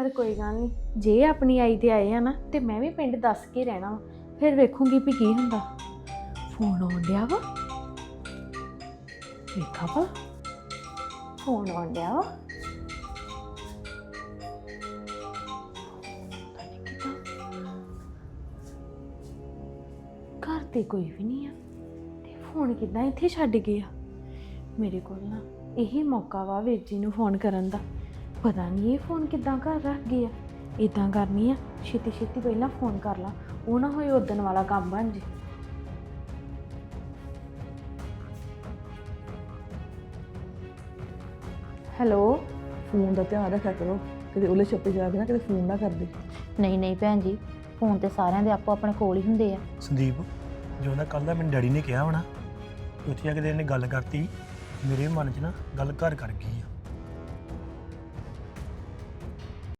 ਪਰ ਕੋਈ ਗੱਲ ਨਹੀਂ, ਜੇ ਆਪਣੀ ਆਈ ਤੇ ਆਏ ਆ ਨਾ, ਤੇ ਮੈਂ ਵੀ ਪਿੰਡ ਦੱਸ ਕੇ ਰਹਿਣਾ ਵਾ, ਫਿਰ ਵੇਖੂੰਗੀ ਵੀ ਕੀ ਹੁੰਦਾ। ਫੋਨ ਆਉਣ ਡਿਆ ਵਾ? ਵੇਖਾ ਵਾ ਫੋਨ ਆਉਣ ਡਿਆ ਵਾ? ਘਰ ਤੇ ਕੋਈ ਵੀ ਨਹੀਂ ਆ, ਤੇ ਫੋਨ ਕਿੱਦਾਂ ਇੱਥੇ ਛੱਡ ਗਿਆ? ਮੇਰੇ ਕੋਲ ਨਾ ਇਹੀ ਮੌਕਾ ਵਾ ਵੀਰ ਜੀ ਨੂੰ ਫੋਨ ਕਰਨ ਦਾ। ਪਤਾ ਨਹੀਂ ਇਹ ਫੋਨ ਕਿੱਦਾਂ ਘਰ ਰੱਖ ਗਏ ਆ। ਇਦਾਂ ਕਰਨੀ ਆ ਛੇਤੀ ਛੇਤੀ ਪਹਿਲਾਂ ਫੋਨ ਕਰ ਲਾ ਉਹ ਨਾ ਹੋਏ ਉਦਣ ਵਾਲਾ ਕੰਮ ਬਣ ਜੇ। ਹੈਲੋ ਫੋਨ ਦਾ ਧਿਆਨ ਰੱਖਿਆ ਕਰੋ ਕਿਤੇ ਉਹਲੇ ਛੱਪੇ ਜਾ ਕੇ ਨਾ ਕਿਤੇ ਫੋਨ ਨਾ ਕਰਦੇ ਨਹੀਂ ਨਹੀਂ ਭੈਣ ਜੀ ਫੋਨ ਤੇ ਸਾਰਿਆਂ ਦੇ ਆਪੋ ਆਪਣੇ ਕੋਲ ਹੀ ਹੁੰਦੇ ਆ। ਸੰਦੀਪ ਜੋ ਨਾ ਕੱਲ ਦਾ ਮੈਨੂੰ ਡੈਡੀ ਨੇ ਕਿਹਾ ਹੋਣਾ ਉੱਥੇ ਜਾ ਕੇ ਤੇ ਇਹਨੇ ਗੱਲ ਕਰਤੀ ਮੇਰੇ ਮਨ 'ਚ ਨਾ ਗੱਲ ਘਰ ਕਰ ਗਈ ਆ।